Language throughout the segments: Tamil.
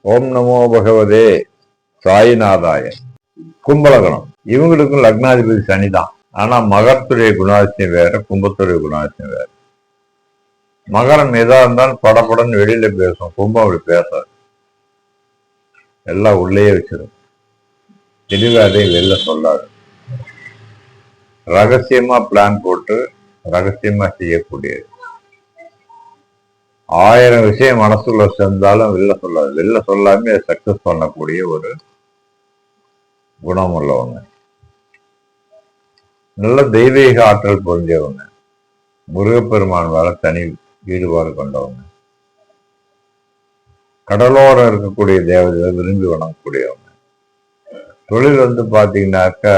ஓம் நமோ பகவதே சாய்நாதாய. கும்பலகணம். இவங்களுக்கும் லக்னாதிபதி சனிதான். ஆனா மகத்துடைய குணாதிசயம் வேற கும்பத்துடைய குணாதிசயம் வேற. மகரம் எதா இருந்தாலும் படப்படன்னு வெளியில பேசும். கும்பம் அப்படி பேசாது. எல்லாம் உள்ளேயே வச்சிடும் அதை வெளில சொல்லாது. ரகசியமா பிளான் போட்டு ரகசியமா செய்யக்கூடியது. ஆயிரம் விஷயம் மனசுக்குள்ள சேர்ந்தாலும் வெளில சொல்லாது. வெளில சொல்லாம சக்சஸ் பண்ணக்கூடிய ஒரு குணம் உள்ளவங்க நல்ல தெய்வீக ஆற்றல் பொருந்தியவங்க. முருகப்பெருமான் மேல தனி ஈடுபாடு கொண்டவங்க. கடலோரம் இருக்கக்கூடிய தேவதைகளை விரும்பி வணங்கக்கூடியவங்க. தொழில் வந்து பார்த்தீங்கன்னாக்கா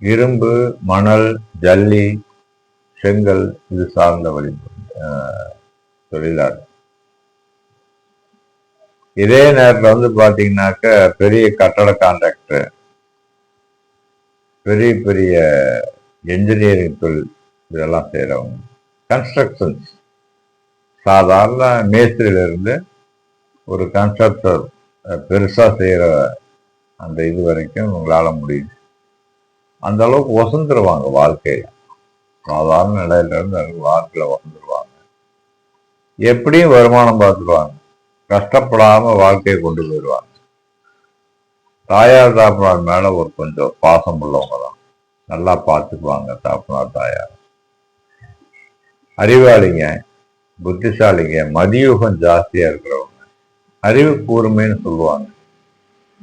இரும்பு மணல் ஜல்லி செங்கல் இது சார்ந்த வழி தொழிலாளர் இதே நேரத்தில் வந்து பாத்தீங்கன்னாக்க பெரிய கட்டட கான்ட்ராக்டர் பெரிய பெரிய என்ஜினியரிங் தொழில் இதெல்லாம் செய்கிறவங்க கன்ஸ்ட்ரக்ஷன்ஸ் சாதாரண மேஸ்திரியிலிருந்து ஒரு கன்ஸ்ட்ரக்டர் பெருசாக செய்கிற அந்த இது வரைக்கும் உங்களால முடியுது. அந்த அளவுக்கு வசந்துருவாங்க வாழ்க்கையில். சாதாரண நிலையில இருந்து அவங்க வாழ்க்கையில வசந்துருவாங்க எப்படியும் வருமானம் பார்த்துருவாங்க. கஷ்டப்படாம வாழ்க்கையை கொண்டு போயிடுவாங்க. தாயார் தாப்பனார் மேல ஒரு கொஞ்சம் பாசம் உள்ளவங்க தான். நல்லா பார்த்துக்குவாங்க தாப்பனார் தாயார். அறிவாளிங்க புத்திசாலிங்க மதியூகம் ஜாஸ்தியா இருக்கிறவங்க. அறிவு கூர்மைன்னு சொல்லுவாங்க.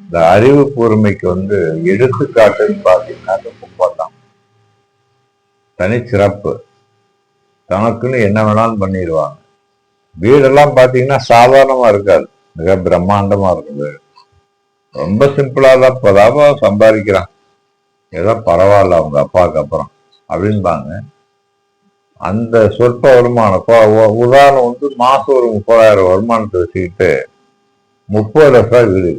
இந்த அறிவு கூர்மைக்கு வந்து எடுத்துக்காட்டுன்னு பார்த்தீங்கன்னா இந்த கும்பம் தான். தனிச்சிறப்பு. தனக்குன்னு என்ன வேணாலும் பண்ணிடுவாங்க. வீடெல்லாம் பார்த்தீங்கன்னா சாதாரணமா இருக்காது. மிக பிரம்மாண்டமா இருக்குது. ரொம்ப சிம்பிளா தான் இப்போதாவ சம்பாதிக்கிறான். ஏதோ பரவாயில்ல அவங்க அப்பாவுக்கு அப்புறம் அப்படின்பாங்க அந்த சொற்ப வருமானம் இப்போ உதாரணம் வந்து மாசம் ஒரு முப்பதாயிரம் வருமானத்தை வச்சுக்கிட்டு முப்பது லட்சம் வீடு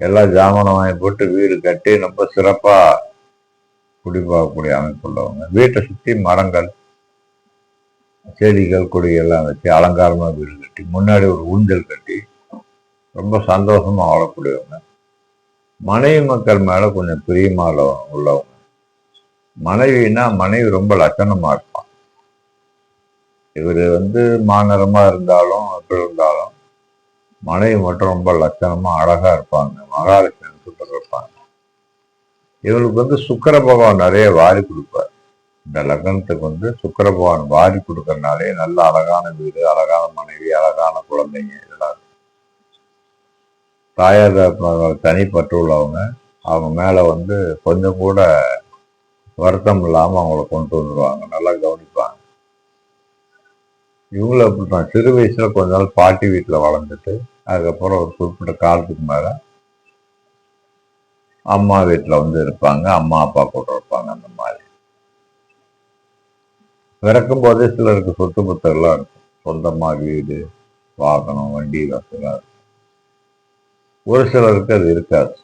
எல்லாம் எல்லா வாங்கி போட்டு வீடு கட்டி ரொம்ப சிறப்பா குடிபாகக்கூடிய அமைப்புள்ளவங்க. வீட்டை சுத்தி மரங்கள் செடிகள் கொடிகள்லாம் வச்சு அலங்காரமாக வீடு கட்டி முன்னாடி ஒரு ஊஞ்சல் கட்டி ரொம்ப சந்தோஷமா வாழக்கூடியவங்க. மனைவி மக்கள் மேலே கொஞ்சம் பிரியமாக உள்ளவங்க. மனைவினா மனைவி ரொம்ப லட்சணமா இருப்பான் இவர் வந்து மாநரமா இருந்தாலும் எப்படி இருந்தாலும் மனைவி மட்டும் ரொம்ப லட்சணமா அழகா இருப்பாங்க மகாலட்சுமி சுத்தம் இருப்பாங்க இவங்களுக்கு வந்து சுக்கர பகவான் நிறைய வாரி கொடுப்பார். இந்த லக்னத்துக்கு வந்து சுக்கர பகவான் வாரி கொடுக்கறனாலே நல்ல அழகான வீடு அழகான மனைவி அழகான குழந்தைங்க இதெல்லாம் தாயார் தகப்பனார் தனிப்பட்டு உள்ளவங்க அவங்க மேல வந்து கொஞ்சம் கூட வருத்தம் இல்லாம அவங்கள கொண்டு வந்துருவாங்க. நல்லா கவனிப்பாங்க. இவங்கள அப்படித்தான் சிறு வயசுல கொஞ்ச நாள் பாட்டி வீட்டுல வளர்ந்துட்டு அதுக்கப்புறம் ஒரு குறிப்பிட்ட காலத்துக்கு மேல அம்மா வீட்டுல வந்து இருப்பாங்க. அம்மா அப்பா கூட இருப்பாங்க. அந்த மாதிரி. பிறக்கும் போதே சிலருக்கு சொத்து புத்தகம்லாம் இருக்கும். சொந்தமாக வீடு வாகனம் வண்டி வசதிலாம் இருக்கும். ஒரு சிலருக்கு அது இருக்காது.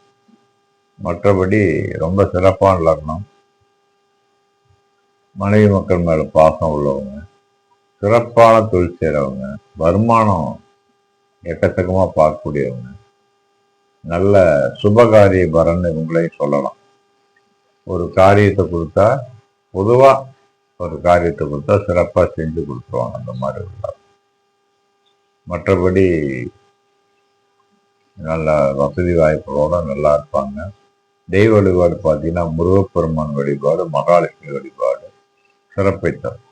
மற்றபடி ரொம்ப சிறப்பான லக்னம். மனைவி மக்கள் மேலே பாசம் உள்ளவங்க சிறப்பான தொழில் செய்கிறவங்க வருமானம் எக்கச்சக்கமாக பார்க்கக்கூடியவங்க நல்ல சுபகாரிய பரன் இவங்களையும் சொல்லலாம். ஒரு காரியத்தை கொடுத்தா பொதுவாக ஒரு காரியத்தை கொடுத்தா சிறப்பா செஞ்சு கொடுத்துருவாங்க அந்த மாதிரி உள்ள மற்றபடி நல்ல வசதி வாய்ப்புகளோட நல்லா இருப்பாங்க. தெய்வ வழிபாடு பார்த்தீங்கன்னா முருகப்பெருமான் வழிபாடு மகாலட்சுமி வழிபாடு சிறப்பை தரும்.